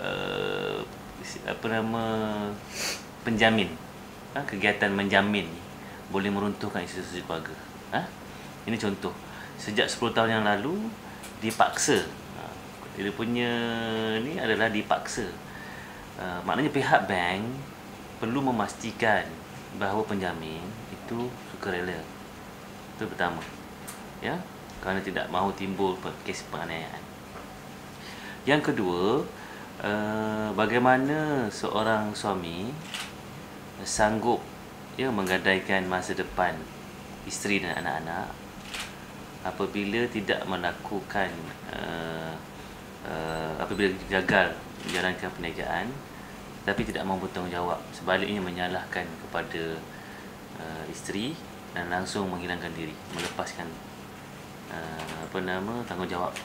uh, apa nama penjamin. Ha? kegiatan menjamin ni boleh meruntuhkan institusi keluarga. Ha? ini contoh. Sejak 10 tahun yang lalu dipaksa. Ha, dia punya ni adalah dipaksa. Uh, maknanya pihak bank perlu memastikan bahawa penjamin itu sukarela. Itu pertama. Ya? Kerana tidak mahu timbul kes penganiayaan. Yang kedua uh, bagaimana seorang suami sanggup ya menggadaikan masa depan isteri dan anak-anak apabila tidak melakukan uh, uh, apabila gagal menjalankan perniagaan tapi tidak mahu bertanggungjawab? Sebaliknya menyalahkan kepada uh, isteri dan langsung menghilangkan diri melepaskan uh, apa nama tanggungjawab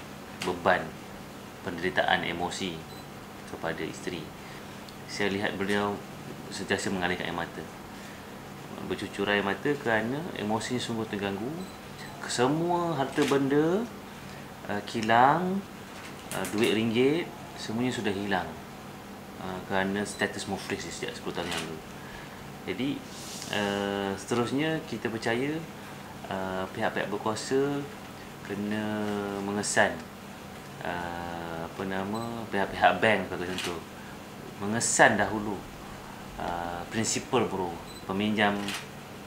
beban penderitaan emosi kepada isteri. Saya lihat beliau sentiasa mengalihkan air mata. Bercucur air mata kerana emosinya sungguh terganggu. Semua harta benda uh, kilang uh, duit ringgit semuanya sudah hilang. Uh, kerana status muflis sejak 10 tahun lalu. Jadi seterusnya kita percaya pihak-pihak berkuasa kena mengesan apa nama pihak-pihak bank bagi contoh mengesan dahulu uh, prinsipal bro peminjam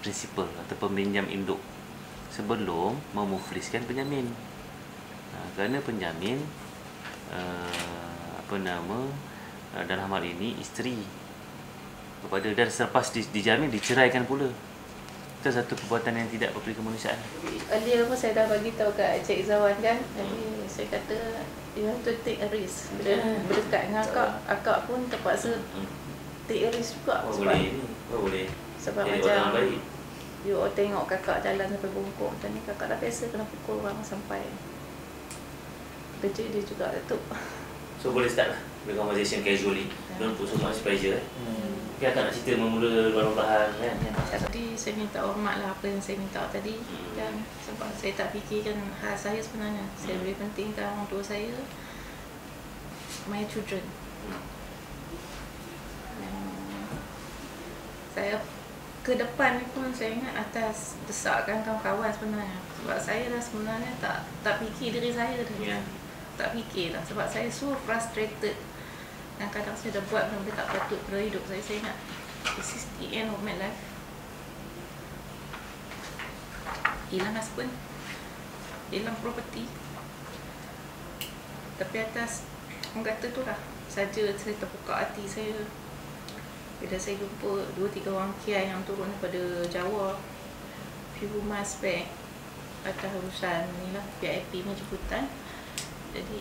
prinsipal atau peminjam induk sebelum memufliskan penjamin. Ha, kerana penjamin uh, apa nama uh, dalam hal ini isteri kepada dan selepas di, dijamin diceraikan pula. Itu satu perbuatan yang tidak berperi kemanusiaan. Earlier pun saya dah bagi tahu kat Cik Zawan kan. Jadi saya kata you have to take a risk. Bila hmm. berdekat dengan akak, akak pun terpaksa hmm. take a risk juga. Oh, sebab boleh. Oh, boleh. Sebab Jadi macam orang baik you all tengok kakak jalan sampai bungkuk macam ni kakak dah biasa kena pukul orang sampai kerja dia juga tu so boleh start lah the conversation casually yeah. don't put so much pressure eh. hmm. Okay, akak nak cerita memula perlahan kan ya. tadi saya minta hormat lah apa yang saya minta tadi hmm. kan sebab saya tak fikirkan hal saya sebenarnya hmm. saya lebih pentingkan orang tua saya my children hmm. saya ke depan ni pun saya ingat atas desakan kawan-kawan sebenarnya sebab saya dah sebenarnya tak tak fikir diri saya dah yeah. tak fikir dah sebab saya so frustrated dan kadang saya dah buat benda tak patut pada hidup saya. Saya ingat this is the end of my life. Hilang husband. Hilang property. Tapi atas orang kata tu lah. Saja saya terbuka hati saya. Bila saya jumpa dua tiga orang kiai yang turun daripada Jawa few months back atas urusan ni lah VIP menjemputan jadi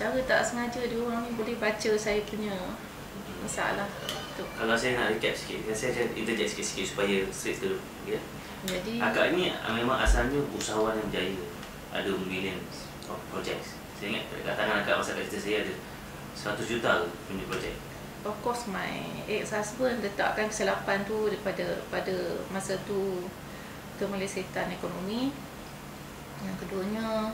cara tak sengaja dia orang ni boleh baca saya punya masalah tu. Kalau saya nak recap sikit, saya akan interject sikit-sikit supaya straight to ya. Jadi akak ni ah, memang asalnya usahawan yang berjaya. Ada millions of projects. Saya ingat dekat tangan akak masa kerja saya ada 100 juta punya projek of course my ex husband letakkan kesilapan tu pada pada masa tu kemelesetan ekonomi yang keduanya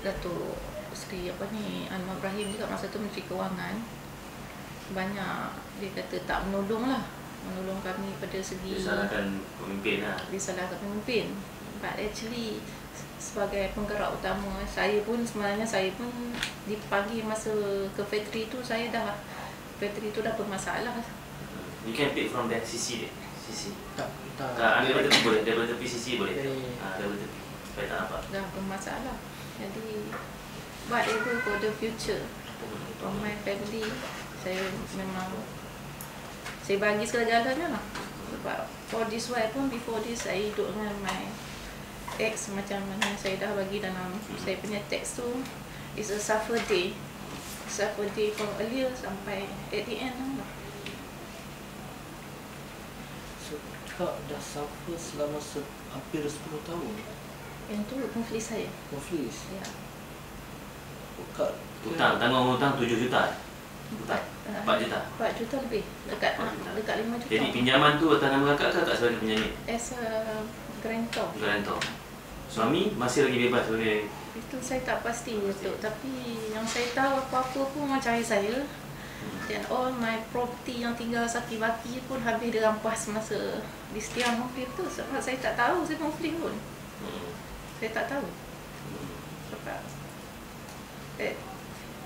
Datuk Sri apa ni Anwar Ibrahim juga masa tu Menteri Kewangan. Banyak dia kata tak menolong lah. Menolong kami pada segi disalahkan pemimpin lah. disalahkan pemimpin. But actually sebagai penggerak utama saya pun sebenarnya saya pun dipanggil masa ke factory tu saya dah factory tu dah bermasalah. You can pick from that sisi deh sisi tak tak. Tak ambil tepi boleh daripada tepi sisi boleh. Ha, daripada tepi. Supaya tak nampak. Dah bermasalah. Jadi whatever for the future. For my family saya memang saya bagi segala-galanya lah. Sebab for this wife pun before this saya hidup dengan my teks macam mana saya dah bagi dalam saya punya teks tu is a suffer day. Suffer day from earlier sampai at the end lah. So kak dah suffer selama se hampir 10 tahun? Yang tu muflis saya. Muflis ya. oh, hutang. Tanggung hutang 7 juta. Hutang. 4 juta. 4 juta lebih. Dekat 4 juta. dekat 5 juta. Jadi pinjaman tu atas nama kakak ke tak sebagai penyanyi as a grantor. Grantor. Suami masih lagi bebas sebagai Itu saya tak pasti betul. Tapi yang saya tahu apa-apa pun macam ayah saya Dan all my property yang tinggal saki-baki pun habis dirampas masa di setiap Muslim tu. Sebab saya tak tahu saya Muslim pun. Hmm. Saya tak tahu. Hmm. sebab eh,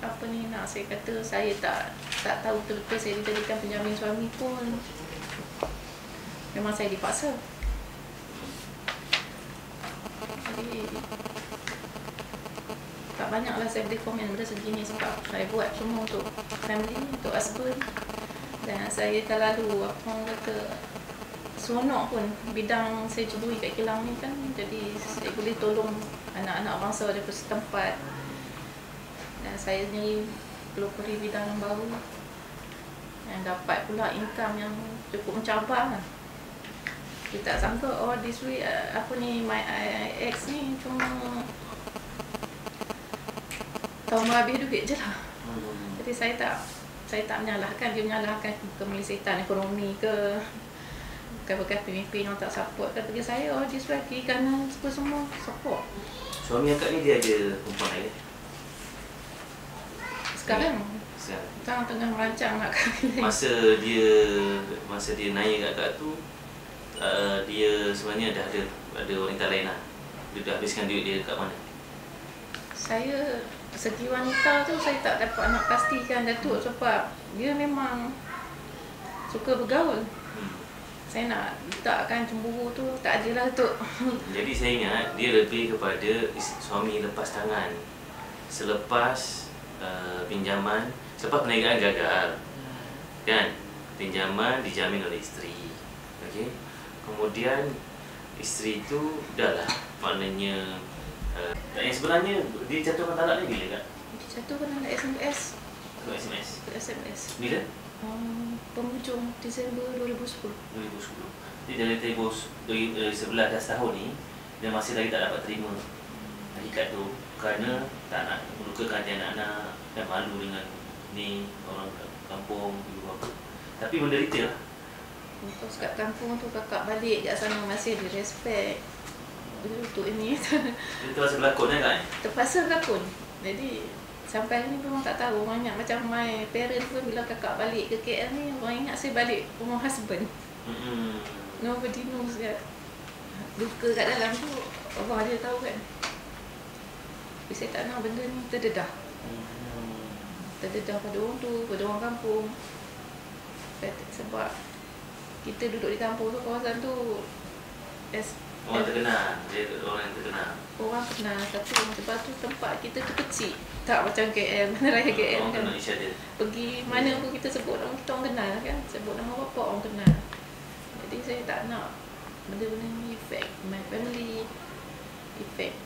apa ni nak saya kata saya tak tak tahu betul-betul saya dijadikan penjamin suami pun. Memang saya dipaksa. Jadi tak banyak lah saya boleh komen benda segini sebab saya buat semua untuk family untuk husband. Dan saya tak lalu apa orang kata seronok pun. Bidang saya ceburi kat kilang ni kan jadi saya boleh tolong anak-anak bangsa daripada setempat saya sendiri pelopori bidang yang baru. Dan dapat pula income yang cukup mencabar lah. Kita tak sangka oh this way uh, apa ni my uh, ex ni cuma tahu habis duit je lah. Hmm. jadi saya tak saya tak menyalahkan. Dia menyalahkan kemelesetan ekonomi ke bukan-bukan pemimpin yang tak support kan bagi saya oh this way kiri kanan semua semua support. Suami akak ni dia ada perempuan lain? Sekarang? Sekarang tengah merancang nak kahwin. Masa dia Masa dia naik kat akak tu uh, Dia sebenarnya dah ada Ada wanita lain lah. Dia dah habiskan duit dia kat mana? Saya segi wanita tu saya tak dapat nak pastikan Datuk sebab dia memang suka bergaul. Hmm. saya nak letakkan cemburu tu tak ada lah Datuk Jadi saya ingat Dia lebih kepada Suami lepas tangan. Selepas uh, Pinjaman Selepas perniagaan gagal. Kan? Pinjaman dijamin oleh isteri. Okey? Kemudian Isteri tu Dah lah Maknanya uh, Yang sebenarnya Dia jatuhkan talak ni bila kak? dia jatuhkan dalam SMS Ke SMS SMS Bila? um, penghujung Disember 2010 2010 Jadi dari tempoh s- dari, dari 11 dah setahun ni Dia masih lagi tak dapat terima. Hakikat tu Kerana tak nak melukakan hati anak-anak Dan malu dengan ni Orang kampung Ibu bapa. Tapi menderita lah. Terus kat kampung tu kakak balik kat sana masih ada respect. Untuk ini. Dia terasa berlakon kan? Kak? terpaksa berlakon. Jadi sampai ni pun orang tak tahu. Ingat macam my parents pun bila kakak balik ke KL ni orang ingat saya balik rumah husband. Hmm. nobody knows that luka kat dalam tu Allah je tahu kan tapi saya tak nak benda ni terdedah. Hmm. terdedah pada orang tu pada orang kampung. Sebab kita duduk di kampung tu kawasan tu as Orang terkenal. Dia orang yang terkenal. Orang kenal tapi sebab tu tempat kita tu kecil. Tak macam KL mana raya KL Orang kan. kenal pergi mana pun kita sebut nama kita orang kenal kan. Sebut nama bapa orang kenal. Jadi saya tak nak benda-benda ni effect my family effect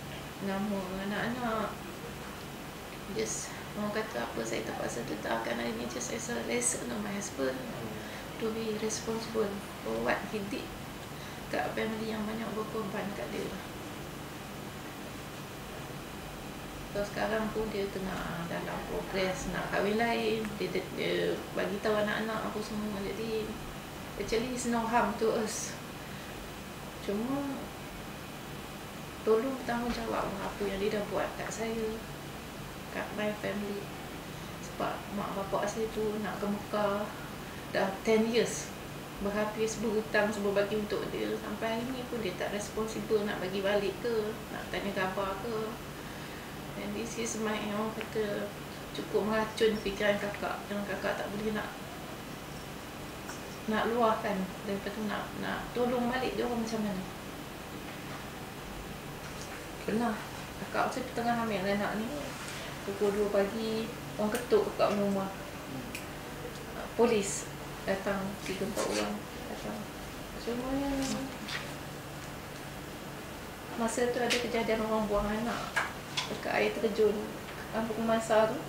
nama anak-anak. Just orang kata apa saya terpaksa letakkan hari ni just as a lesson on my husband to be responsible for what he did kat family yang banyak berkorban kat dia. So sekarang pun dia tengah dalam progres nak kahwin lain. Dia, dia, dia bagi tahu anak-anak apa semua jadi actually it's no harm to us. Cuma tolong bertanggungjawab apa yang dia dah buat kat saya kat my family. Sebab mak bapak saya tu nak ke Mekah dah 10 years berhabis berhutang semua bagi untuk dia. Sampai hari ni pun dia tak responsible nak bagi balik ke nak tanya khabar ke. And this is my orang kata cukup meracun fikiran kakak. Yang kakak tak boleh nak nak luahkan daripada nak nak tolong balik dia orang macam mana pernah. Kakak saya tengah hamil anak ni. Pukul 2 pagi orang ketuk kat rumah. Polis datang tiga empat orang datang. Semuanya. Masa tu ada kejadian orang buang anak. Dekat air terjun. Kampung masa tu.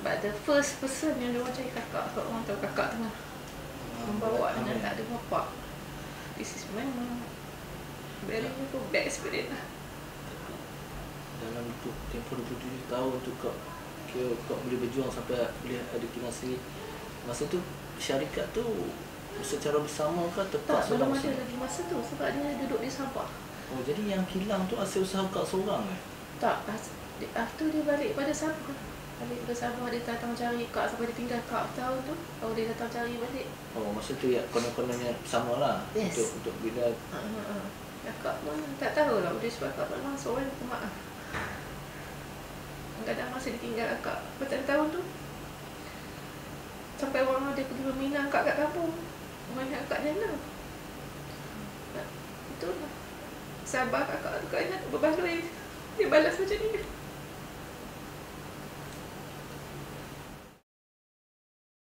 But the first person yang dia orang cari kakak sebab orang tahu kakak tengah membawa anak tak ada bapa. This is memang very bad experience. lah dalam tu tempoh 27 tahun tu kau kau, kau boleh berjuang sampai boleh ada kilang sendiri masa tu syarikat tu secara bersama ke tak terpaksa belum ada lagi masa tu sebab dia duduk di Sabah Oh jadi yang hilang tu hasil usaha kak seorang eh? Tak, after dia balik pada Sabah Balik pada Sabah dia datang cari kak sampai dia tinggal kak tahu tu Baru dia datang cari balik Oh masa tu ya konon-kononnya sama lah Yes. Untuk untuk bila Ha, ha, ha. Kakak pun tak tahu lah Dia sebab memang seorang yang pemaaf Kadang dia tinggal kakak Bertahun-tahun tu Sampai orang dia pergi berminat kakak kat kampung. Banyak kakak dia nak Itu lah Sabar kakak tu nak berbaloi. Dia balas macam ni